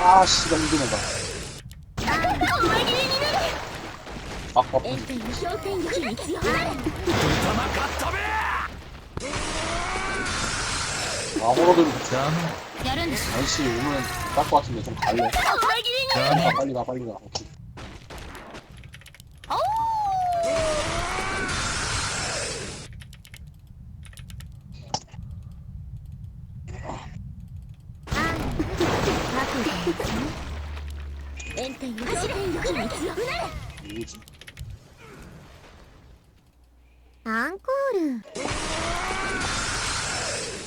아씨 너무 힘드네 나 아까 エンペンの氷点力に強くなる 아무로도 やるんでし 날씨 오면 딱 것 같은데 좀 갈래 細切りに 아, 빨리 가 빨리 가 오케이.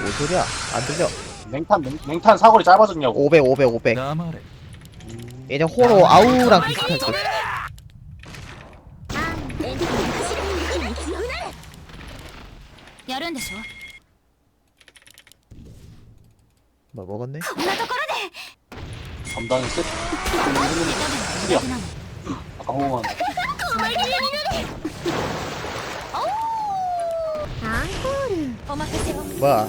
뭔 소리야 안 들려 맹탄 맹, 맹탄 사거리 짧아졌냐고 500 500 500 黙れ 예전 호로 아우랑 비슷할 듯 エンペンの氷点力に強くなるやるんでしょ 뭐 먹었네? こんなところで 감당이 쎄 手加減が苦手なの 아까 호응한 アンコールお任せを 뭐야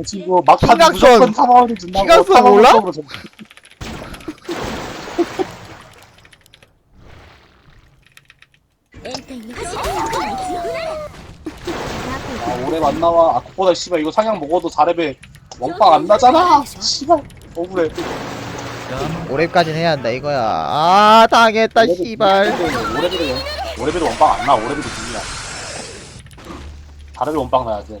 그 친구 막판 킹각선! 무조건 3원을 준다고 킹각선 사망 몰라? 방법으로 아 올해 만나와. 아 그보다 씨발. 이거 상향 먹어도 4렙에 원빵 안 나잖아. 씨발. 억울해. 올해까진 해야 한다 이거야. 아 당했다 씨발. 올해비도 올해비도 원빵 안나. 올해비도 중이야 4렙에 원빵 나야지.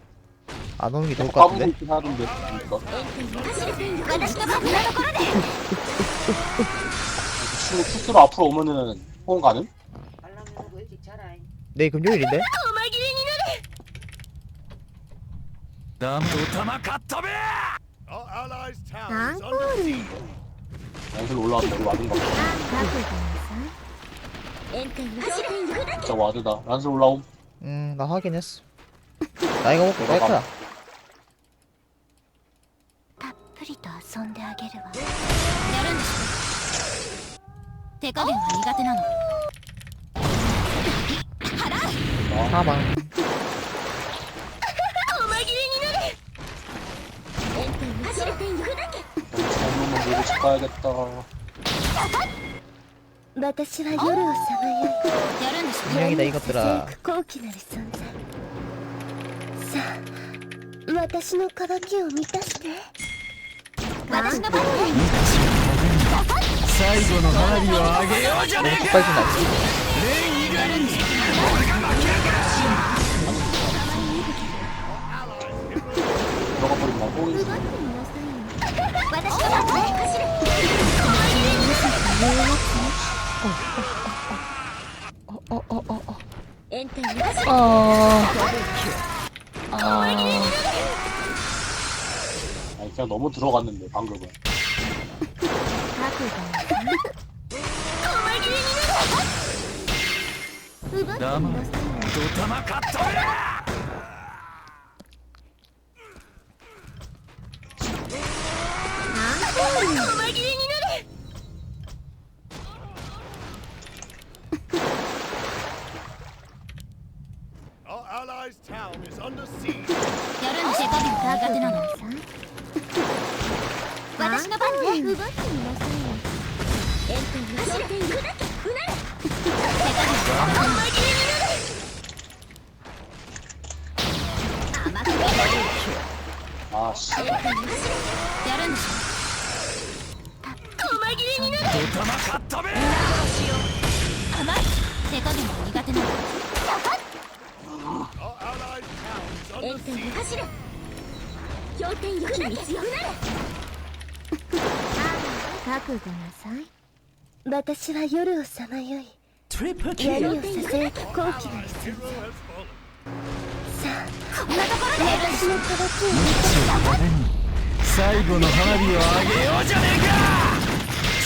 안 오는 게 좋을 것 까부고 같은데 있긴 하던데. 그러니까. エンペンの氷点力私のこんなところで 그 친구 투스로 앞으로 오면은 호응 가능? 내일 금요일인데? 黙れドタマカットベ Our allies' town アン is コ under ール siege. 연슬 올라왔다. 우리 와드인가 보다. エンペンの氷点力だ 진짜 와드다. 란슬 올라옴. 음나 확인했어 나 이거 먹고 갈 거야 ぷりと遊んであげるわ。やるんでしょ手加減は苦手なの。払うれにな走れて行くだけ。そんなた。私は夜をさまよい。やるんでしょ宮城だいいことなる存在。さあ私の渇きを満たして。のバー。最後の花火をあげようじゃねえかレらああ 그냥 너무 들어갔는데 방금은. 奪ってみなさいよドタマカット ドタマかっ飛べ甘い手加減が苦手なの Our allies' town is エン under トに走れ氷点よきに強くなれ覚悟なさい私は夜をさまよい槍をささやき高貴な Hero り has fallen. さあこんなところで私の形を最後の花火をあげようじゃねえか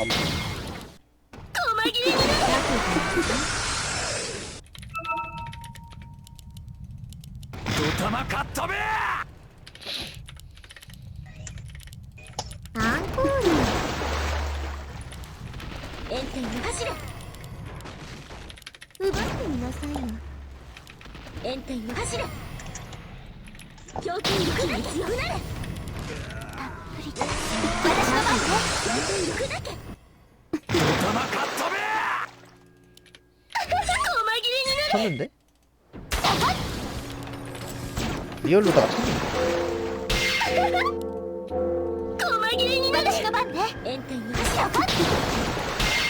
ドタマカっトベ리얼로다가 쳤는데 私の番ねエントに走れ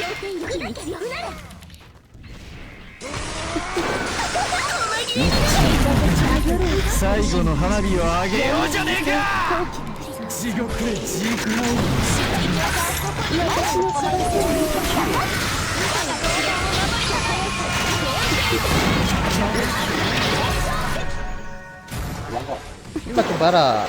氷点よきに強くなれ最後の花火をあげようじゃねえか地獄でジークライル私の力 도망가. 입맛 좀 봐라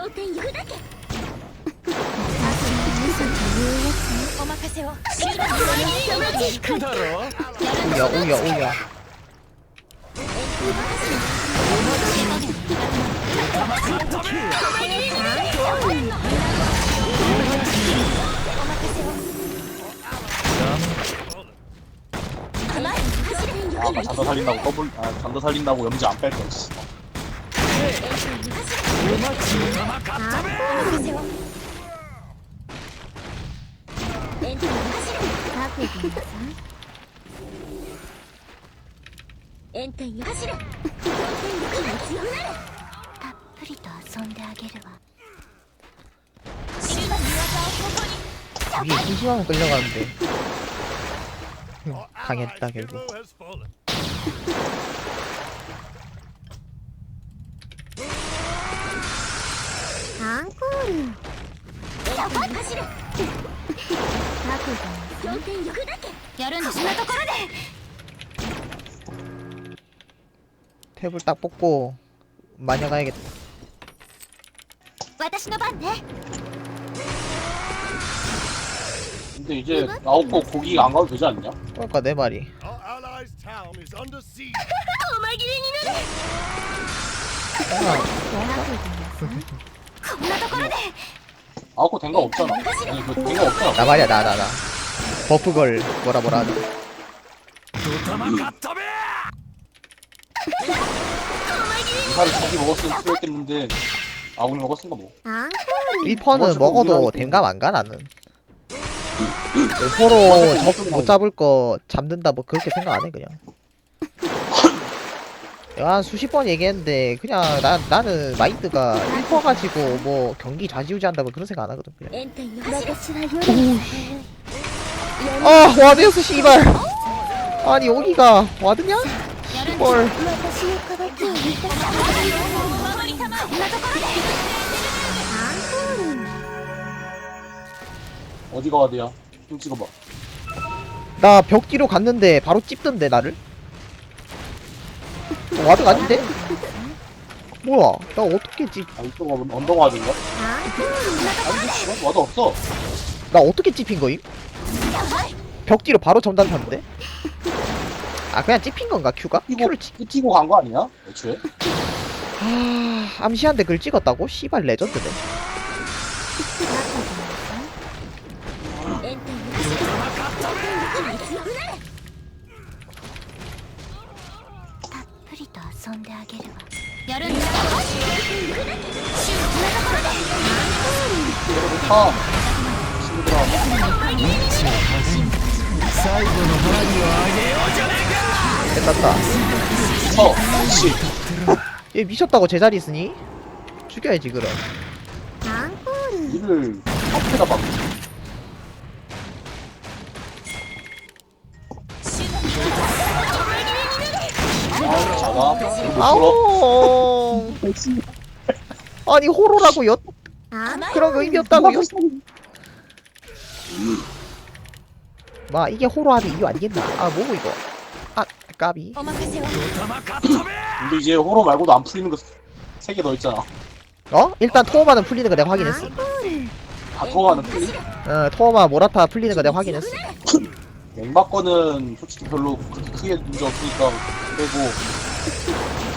氷点よくだけお任せを行くだろ 오야 오야 오야 아 아까 잔다 살린다고 더블 아 잔다 살린다고 염지 안 뺄 거. 씨. ドタマかっ飛べエントに走れ覚悟なさいエントに走れ氷点よきに強くなれたっぷりと遊んであげるわ 위에 심심하면 끌려가는데 흠, Our 당했다 allies' 결국 hero has fallen. 앙코르エントに走れ覚悟な氷点よくだけやるんでしょところで 탭을 딱 뽑고 마녀 가야겠다 私の番ね 근데 이제 나오고 고기가 안 가도 되지 않냐? 그러니까 내 말이 Our allies' town is under siege. おまぎれになれ 아, 覚悟なさ 아웃코 된거 없잖아 아니 그 된거 없잖아 나 말이야 나 나 나 버프걸 뭐라 뭐라 하자 ドタマかっ飛べ 이사를 자기 먹었으면 필요했겠는데 아군이 먹었으니까 뭐 1퍼는 먹었을 먹어도 거 된감 안가 나는 서로 적 못 잡을 거 잡는다 뭐 그렇게 생각 안 해 그냥 내가 한 수십 번 얘기했는데 그냥 나, 나는 마인드가 1퍼 가지고 뭐 경기 좌지우지한다고 그런 생각 안 하거든 그냥 炎天よ走れ私は夜を 아 와드였어 씨발 아니 여기가 와드냐? やるんでしょ 헐 私の渇きを満たしてお守り様こんなところで 어디가 와드야 좀 찍어봐 나 벽 뒤로 갔는데 바로 찝던데 나를 어, 와드가 아닌데? 뭐야 나 어떻게 찝아 이쪽 은 언덕 와드인가? 아니 씨발 와드 없어 나 어떻게 찝힌 거임? 벽 뒤로 바로 점단 탔는데? 아 그냥 찝힌 건가 큐가? 이거 큐를 찝... 끄티고 간 거 아니야? 애초에? 아... 암시한데 그걸 찍었다고? 씨발 레전드네 아 친구들아 最後の花火をあげようじゃね 됐다 서 씨. 얘 미쳤다고 제자리 있으니? 죽여야지 그럼 アンコール 이를 앞에다 막 아우. 아니 호로라고요? 그런 의미였다고요? 마 이게 호로하는 이유 아니겠나? 아 뭐고 이거? 아 까비. 근데 이제 호로 말고도 안 풀리는 거세개 더 있잖아. 어? 일단 토마는 풀리는 거 내가 확인했어. 아 토마는 풀리? 어 토마 모라타 풀리는 거 내가 확인했어. 맥박 거는 솔직히 별로 그렇게 크게 문제 없으니까 빼고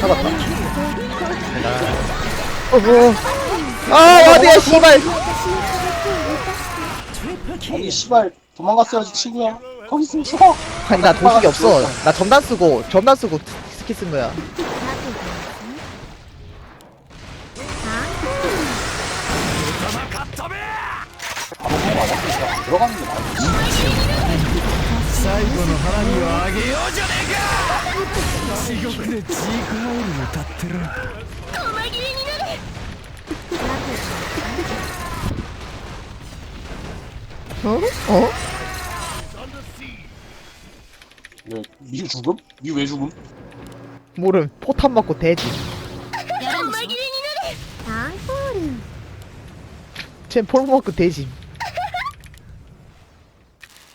잡았다. 어, 뭐. 아, 어디야, 씨발. 거기 씨발 도망갔어야지 친구야. 거기 있으면 죽어. 아니, 나 도식이 없어. 나 전단 쓰고, 전단 쓰고 스킬 쓴 거야. 들어가는 게 맞지. 地獄でジークハイル歌ってる 어? 어? Is under siege. 왜 미유 죽음? 미유 왜 죽음? 모름 포탄 맞고 대지 やるんでしょアンコール 쟨 맞고 대지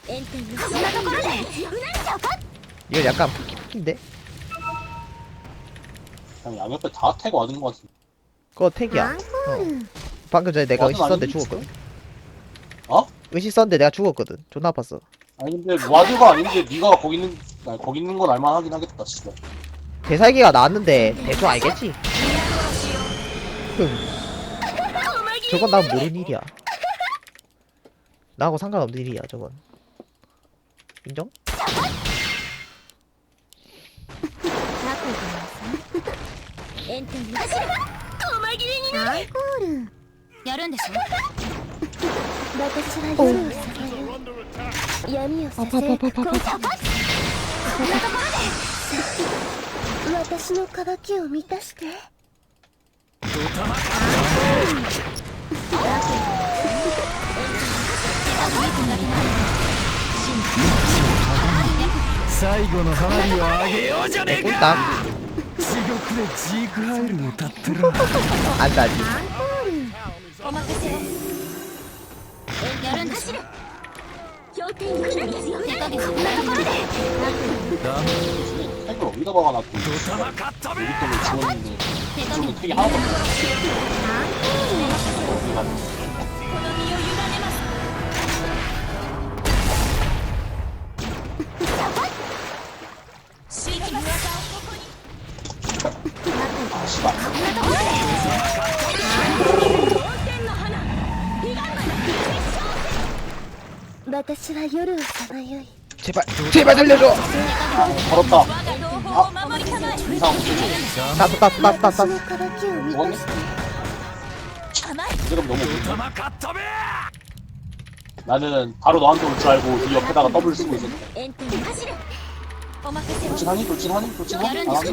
炎天よこんなところで強くなるぞ 이거 약간 새끼인데? 그냥 양옆에 다 태고 와준 것 같은데. 그거 택이야. 아군. 어. 방금 전에 내가 어, 의식 썼는데 죽었거든. 어? 의식 썼는데 내가 죽었거든. 존나 아팠어. 아니 근데 와드가 아닌데 네가 거기 있는 아니, 거기 있는 건 알만하긴 하겠다 진짜. 대살기가 나왔는데 대충 알겠지? 저건 난 모르는 일이야. 나하고 상관없는 일이야 저건. 인정? 炎天よ走れ細切れになるールやるんでしょ私は夜を under attack. げ闇をさせパパパパパパこんなところで。私の渇きを満たして。最後の花火をあげようじゃねえか力でジークハイルも立ってるあんたにお任せやるんですこんる 私は夜をさまよい 제발 제발 살려줘 걸었다 我が同胞を守りたまえ 이상 없어져 따스 따스 따스 따스 私の渇きを満 뭐하니? たして 甘い 지금 너무 ド 못해 タマカットベ 나는 바로 너한테 올 줄 알고 네 옆에다가 더블 쓰고 있었네 炎天に走る お任せを 돌진하니? 돌진하니? 돌진하니? 안 하니?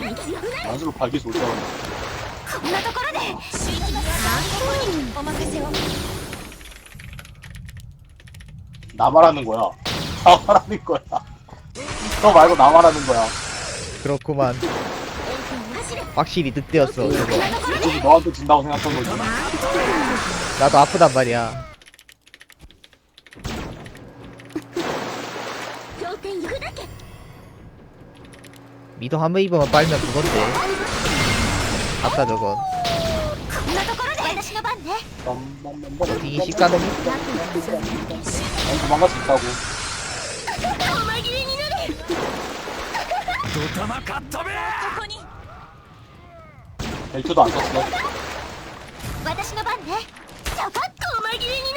안으로 발기서 올 줄 알았네 こんなところで新規技をここにお任せを 나 말하는 거야 나 말하는 거야 너 말고 나 말하는 거야 그렇구만 炎天に走る 확실히 늑대였어 저거 이쪽이 너한테 준다고 생각한 거지 나도 아프단 말이야 미도 한 웨이브만 빨면 그건데 아까 저건 こんなところで私の番ね 이 식가능이 난 도망갈 수 있다고 細切れになるドタマカットベここに 벨트도 안 썼어 私の番ねそこ細切れになる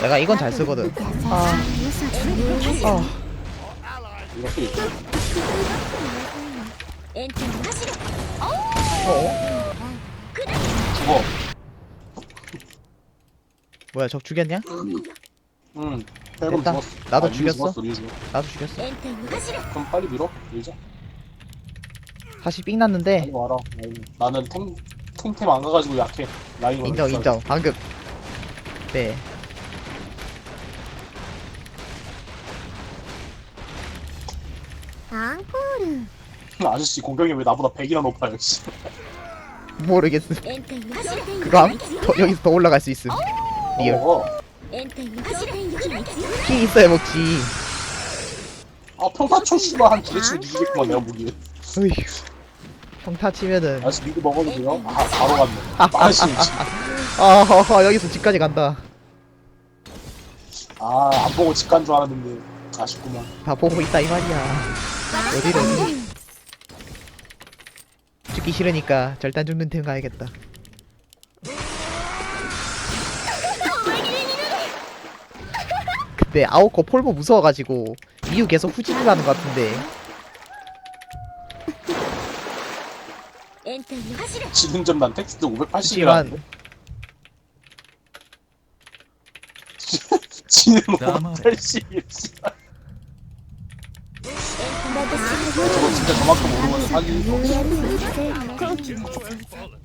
내가 이건 잘 쓰거든 아. 어. 이렇게 어? 죽어. 뭐야 적 죽였냐? 응. 앨범 됐다. 죽었어. 나도 아, 죽였어. 죽었어, 나도 죽였어 그럼 빨리 밀어. 밀자. 다시 삥 났는데 빨리 라인. 나는 템, 템템 안 가가지고 약해. 라인 인정 인정 방금 네 앙코르 아저씨 공격이 왜 나보다 100이나 높아요 씨. 모르겠어 그럼 더, 여기서 더 올라갈 수 있음. 리얼. 어, 피 있어야 먹지. 아 평타총 씨발 한 두개 치면 이기겠구만 내가 무기 어휴. 평타 치면은 아저씨 미드 먹어도 돼요? 아 바로 갔네 아, 아, 아, 아저씨 아 여기서 집까지 간다. 아안 보고 집 간 줄 알았는데 아쉽구만 다 보고 있다 이 말이야. 어디로? 죽기 싫으니까 절단 죽는 템 가야겠다. 근데 아오코 폴보 무서워가지고 미우 계속 후진을 하는 것 같은데. 지금 전난 텍스트 580이라는데? 지금 580이야 아, 저거 진짜 저만큼 오른 면 사기 Hero has fallen.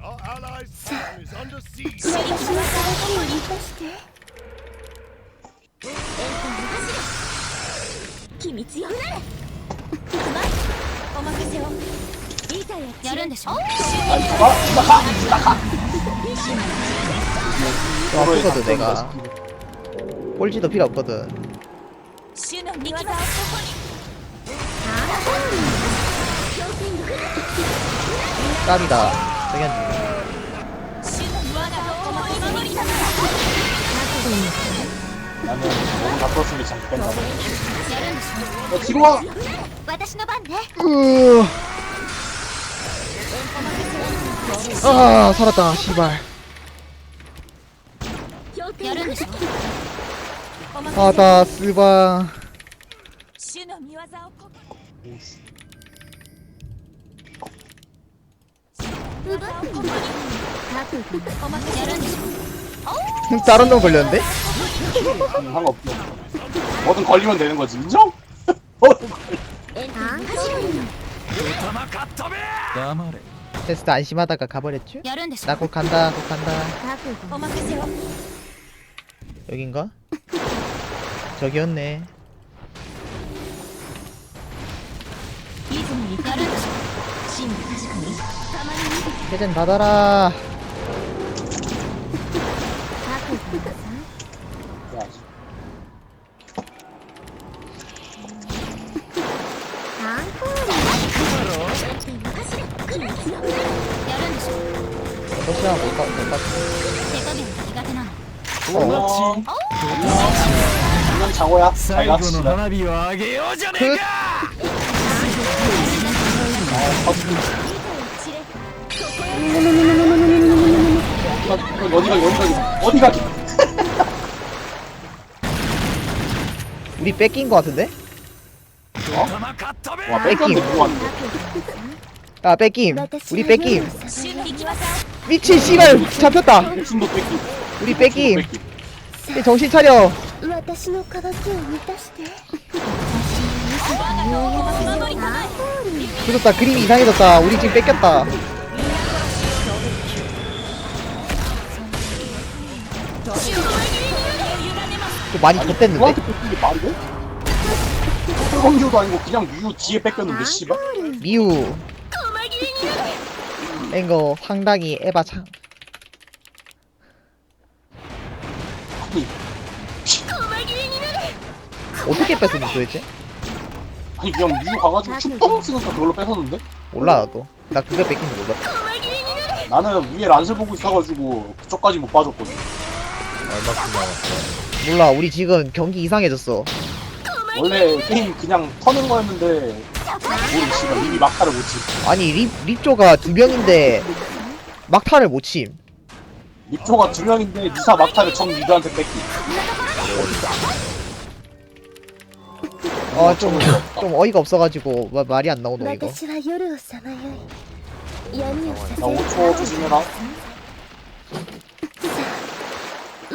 Our allies' town is under siege. 私の渇きを満たして 君強くなれお任せをいざやっちやるんでしょ 아니 봐 시작하 시작하 아, 그거도 내가. 꼴찌도 필요 없거든. 主の見業を 깜이다. 정현지. 主の我がお守り守りだ 나는 너무 다 풀었으니 잠깐 뺀다 やるんでしょ 야 뒤로 와 私の番ね 으. 아, 살았다. 씨발. 強戦やるんでしょ 아, 나 쓰바. 主の見業をここに奪 다른 놈 걸렸는데? 음, 상관없어 뭐든 걸리면 되는 거지 인정? 뭐든 걸리 エンター走る頭かっ飛べ黙れ 테스트 안심하다가 가버렸죠? やるんでしょ 나 곧 간다, 곧 간다. お任せを 여긴가? 저기였네. リズムにやるんでしょ真理確かに たまに 회전 받아라. 야,走れ国強くなれ やるんでしょ 러시아 못 가, 못 갔어. 手加減が苦手なの 어, 안녕 장호야 잘 最後 갔어 の花火をあげようじゃねえか 어디가 어디가 어디가 우리 뺏긴 거 같은데? 頭かっ飛べ 와 뺏겼는데 누구 왔는데 아, 뺏김. 우리 뺏김. 主の見業を 미친 씨발 잡혔다. 목숨도 뺏기 우리 뺏김. 뺏기 정신 차려. 私の渇きを満たして 그렇다. 그림이 이상해졌다. 우리 지금 뺏겼다. 좀 많이 좆됐는데? 누구한테 뺏긴 게 말이 돼? 황교도 아니고 그냥 뮤 뒤에 뺏겼는데 씨발 미우. 뺀거 상당히 에바 창. 아니 어떻게 뺐었지 도대체? 아니 그냥 뮤 가가지고 슈퍼 쓰니까 그걸로 뺏었는데 몰라 나도. 나 그거 뺏긴 줄 몰라. 나는 위에 란슬 보고 있어가지고 그쪽까지 못 봐줬거든 몰라. 우리 지금 경기 이상해졌어. 원래 게임 그냥 터는 거였는데 우리 씨발 이미 막타를 못 치. 아니 립 립조가 두 명인데 막타를 못 침. 립조가 두 명인데 니사 막타를 정 리드한테 뺏기. 아좀 좀 어이가 없어가지고 마, 말이 안 나오노 이거. 私は夜をさまよい闇をさせ 나 5초 조심해라.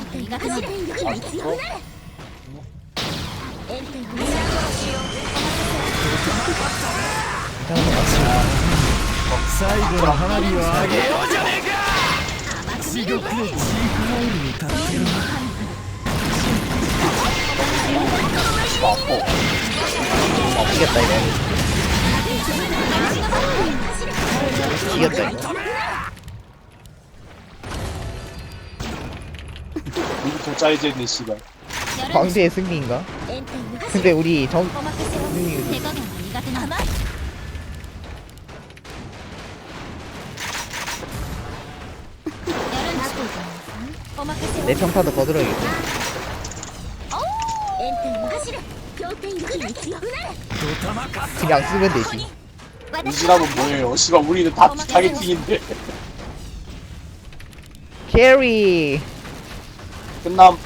エントリーが崩れる強くなる強くなるエントリーが崩れる最後の花火あげようじゃね。えか 짜이젠이 씨발 광대의 승리인가? 근데 우리 정 승리 내 평타도 거들어야겠다. 그냥 쓰면 되지. 우지라면 뭐예요? 씨발 우리는 다 타겟팅인데. 캐리. 끝남.